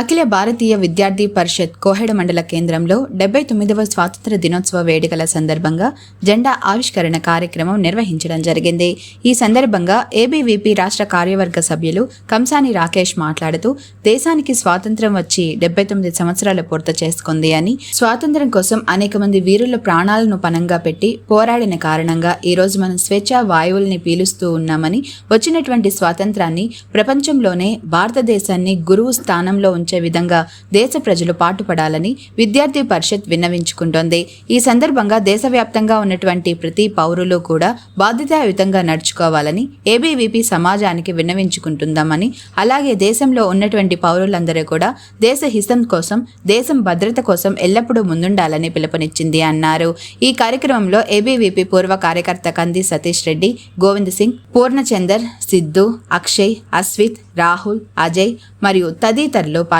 Akhil Bharatiya Vidyarthi Parishad Koheda మండల కేంద్రంలో డెబ్బై తొమ్మిదవ స్వాతంత్ర దినోత్సవ వేడుకల సందర్భంగా జెండా ఆవిష్కరణ కార్యక్రమం నిర్వహించడం జరిగింది. ఈ సందర్భంగా ఏబీవీపీ రాష్ట్ర కార్యవర్గ సభ్యులు కంసాని రాకేష్ మాట్లాడుతూ దేశానికి స్వాతంత్రం వచ్చి డెబ్బై తొమ్మిది సంవత్సరాలు పూర్తి చేసుకుంది అని స్వాతంత్రం కోసం అనేక మంది వీరుల ప్రాణాలను పనంగా పెట్టి పోరాడిన కారణంగా ఈ రోజు మనం స్వేచ్ఛ వాయువుల్ని పీలుస్తూ ఉన్నామని వచ్చినటువంటి స్వాతంత్రాన్ని ప్రపంచంలోనే భారతదేశాన్ని గురువు స్థానంలో ఉంచి విధంగా దేశ ప్రజలు పాటుపడాలని విద్యార్థి పరిషత్ విన్నవించుకుంటోంది. ఈ సందర్భంగా దేశవ్యాప్తంగా ఉన్నటువంటి ప్రతి పౌరులు కూడా బాధ్యతాయుతంగా నడుచుకోవాలని ఏబీవీపీ సమాజానికి విన్నవించుకుంటుందామని అలాగే దేశంలో ఉన్నటువంటి పౌరులందరూ కూడా దేశ హితం కోసం దేశం భద్రత కోసం ఎల్లప్పుడూ ముందుండాలని పిలుపునిచ్చింది అన్నారు. ఈ కార్యక్రమంలో ఏబీవీపీ పూర్వ కార్యకర్త కంది సతీష్ రెడ్డి గోవింద్ సింగ్ పూర్ణచందర్ సిద్ధు అక్షయ్ అస్విత్ రాహుల్ అజయ్ మరియు తదితరులు పాల్గొన్నారు.